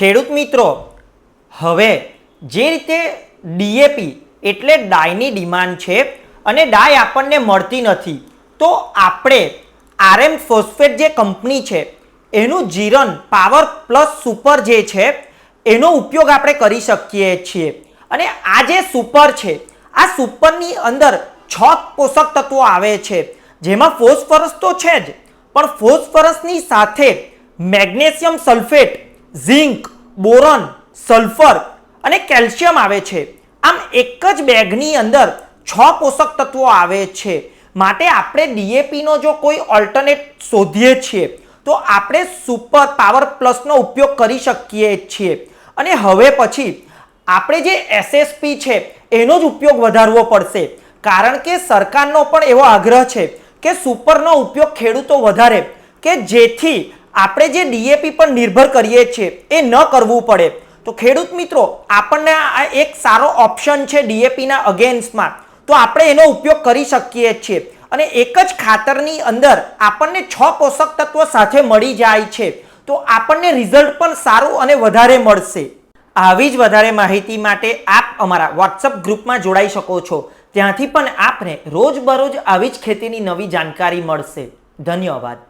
ખેડૂત મિત્રો, હવે જે રીતે ડીએપી એટલે ડાયની ડિમાન્ડ છે અને ડાય આપણને મળતી નથી, તો આપણે આરએમ ફોસ્ફેટ જે કંપની છે, એનું જીરન પાવર પ્લસ સુપર જે છે, એનો ઉપયોગ આપણે કરી શકીએ છીએ. અને આ જે સુપર છે, આ સુપરની અંદર છ પોષક તત્વો આવે છે, જેમાં ફોસ્ફરસ તો છે જ, પણ ફોસ્ફરસની સાથે magnesium sulphate zinc, boron, sulphur અને કેલ્શિયમ આવે છે. આમ એક જ બેગની અંદર છ પોષક તત્વો આવે છે. માટે આપણે ડીએપીનો જો કોઈ ઓલ્ટરનેટ શોધીએ છીએ, તો આપણે સુપર પાવર પ્લસનો ઉપયોગ કરી શકીએ છીએ. અને હવે પછી આપણે જે એસએસપી છે, એનો જ ઉપયોગ વધારવો પડશે. કારણ કે સરકારનો પણ એવો આગ્રહ છે કે સુપરનો ઉપયોગ ખેડૂતો વધારે, કે જેથી આપણે જે ડીએપી પર નિર્ભર કરીએ છીએ, એ ન કરવું પડે. તો ખેડૂત મિત્રો, આપણને આ એક સારો ઓપ્શન છે ડીએપીના અગેન્સ્ટમાં. તો આપણે એનો ઉપયોગ કરી શકીએ છીએ. અને એક જ ખાતરની અંદર આપણને છ પોષક તત્વો સાથે મળી જાય છે. તો આપણને રિઝલ્ટ પણ સારું અને વધારે મળશે. આવી જ વધારે માહિતી માટે આપ અમારા વોટ્સઅપ ગ્રુપમાં જોડાઈ શકો છો. ત્યાંથી પણ આપને રોજબરોજ આવી જ ખેતીની નવી જાણકારી મળશે. ધન્યવાદ.